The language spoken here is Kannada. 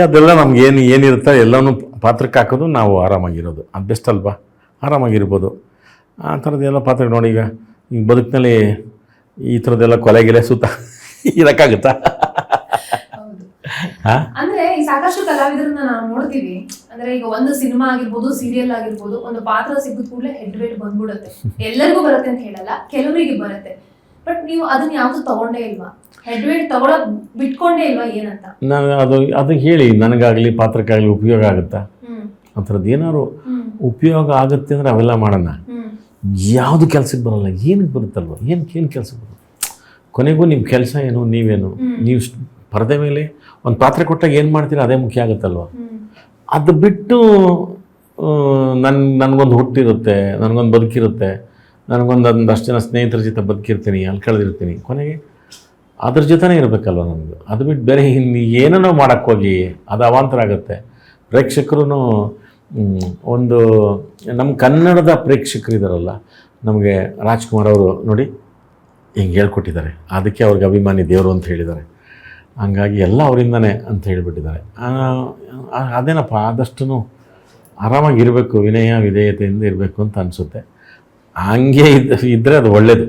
ಅದೆಲ್ಲ ನಮ್ಗೆ ಏನು ಏನಿರುತ್ತೆ ಎಲ್ಲನೂ ಪಾತ್ರಕ್ಕೆ ಹಾಕೋದು ನಾವು ಆರಾಮಾಗಿರೋದು. ಅದು ಬೆಸ್ಟ್ ಅಲ್ವಾ? ಆರಾಮಾಗಿರ್ಬೋದು. ಆ ಥರದ್ದೆಲ್ಲ ಪಾತ್ರ ನೋಡಿ ಈಗ ಈಗ ಬದುಕಿನಲ್ಲಿ ಈ ಥರದ್ದೆಲ್ಲ ಕೊಲೆಗಿಲೆ ಸುತ್ತ ಇರೋಕ್ಕಾಗುತ್ತಾ? ಅಂದ್ರೆ ಈ ಸಾಕಷ್ಟು ಕಲಾವಿದರನ್ನ ನಾವು ನೋಡ್ತೀವಿ. ಅಂದ್ರೆ ಈಗ ಒಂದು ಸಿನಿಮಾ ಆಗಿರ್ಬೋದು ಸೀರಿಯಲ್ ಆಗಿರ್ಬೋದು ಒಂದು ಪಾತ್ರ ಸಿಕ್ಕಿದ ಕೂಡಲೇ ಹೆಡ್ ರೇಟ್ ಬಂದ್ಬಿಡುತ್ತೆ. ಎಲ್ಲರಿಗೂ ಬರುತ್ತೆ ಅಂತ ಹೇಳಲ್ಲ ಕೆಲವರಿಗೆ ಬರುತ್ತೆ. ಬಟ್ ನೀವು ಅದನ್ನ ಯಾವ್ದು ತಗೊಂಡೇ ಇಲ್ವಾ? ಹೆಡ್ ವೇಟ್ ತಗೊಳಕ್ ಬಿಟ್ಕೊಂಡೇ ಇಲ್ವಾ ಏನಂತ? ನಾನು ಅದು ಅದು ಹೇಳಿ ನನಗಾಗಲಿ ಪಾತ್ರಕ್ಕಾಗಲಿ ಉಪಯೋಗ ಆಗುತ್ತಾ? ಆ ಥರದ್ದು ಏನಾದ್ರು ಉಪಯೋಗ ಆಗುತ್ತೆ ಅಂದರೆ ಅವೆಲ್ಲ ಮಾಡೋಣ. ಯಾವುದು ಕೆಲ್ಸಕ್ಕೆ ಬರಲ್ಲ ಏನಕ್ಕೆ ಬರುತ್ತಲ್ವ? ಏನು ಏನು ಕೆಲಸಕ್ಕೆ ಬರುತ್ತೆ? ಕೊನೆಗೂ ನಿಮ್ಮ ಕೆಲಸ ಏನು ನೀವೇನು. ನೀವು ಪರದೆ ಮೇಲೆ ಒಂದು ಪಾತ್ರ ಕೊಟ್ಟಾಗ ಏನು ಮಾಡ್ತೀರಾ? ಅದೇ ಮುಖ್ಯ ಆಗುತ್ತಲ್ವ? ಅದು ಬಿಟ್ಟು ನನ್ನ ನನಗೊಂದು ಹುಟ್ಟಿರುತ್ತೆ ನನಗೊಂದು ಬದುಕಿರುತ್ತೆ ನನಗೊಂದು ಒಂದಷ್ಟು ಜನ ಸ್ನೇಹಿತರ ಜೊತೆ ಬದುಕಿರ್ತೀನಿ ಅಲ್ಲಿ ಕಳೆದಿರ್ತೀನಿ. ಕೊನೆಗೆ ಅದ್ರ ಜೊತೆನೇ ಇರಬೇಕಲ್ವ ನಮ್ದು? ಅದು ಬಿಟ್ಟು ಬೇರೆ ಇಲ್ಲಿ ಏನೋ ಮಾಡೋಕ್ಕೆ ಹೋಗಿ ಅದು ಅವಾಂತರ ಆಗುತ್ತೆ. ಪ್ರೇಕ್ಷಕರು ಒಂದು ನಮ್ಮ ಕನ್ನಡದ ಪ್ರೇಕ್ಷಕರು ಇದ್ದಾರಲ್ಲ ನಮಗೆ ರಾಜ್ಕುಮಾರ್ ಅವರು ನೋಡಿ ಹಿಂಗೆ ಹೇಳ್ಕೊಟ್ಟಿದ್ದಾರೆ. ಅದಕ್ಕೆ ಅವ್ರಿಗೆ ಅಭಿಮಾನಿ ದೇವರು ಅಂತ ಹೇಳಿದ್ದಾರೆ. ಹಂಗಾಗಿ ಎಲ್ಲ ಅವರಿಂದನೇ ಅಂತ ಹೇಳಿಬಿಟ್ಟಿದ್ದಾರೆ. ಅದೇನಪ್ಪ ಆದಷ್ಟು ಆರಾಮಾಗಿರಬೇಕು, ವಿನಯ, ವಿಧೇಯತೆಯಿಂದ ಇರಬೇಕು ಅಂತ ಅನಿಸುತ್ತೆ. ಹಂಗೆ ಇದ್ ಇದ್ದರೆ ಅದು ಒಳ್ಳೆಯದು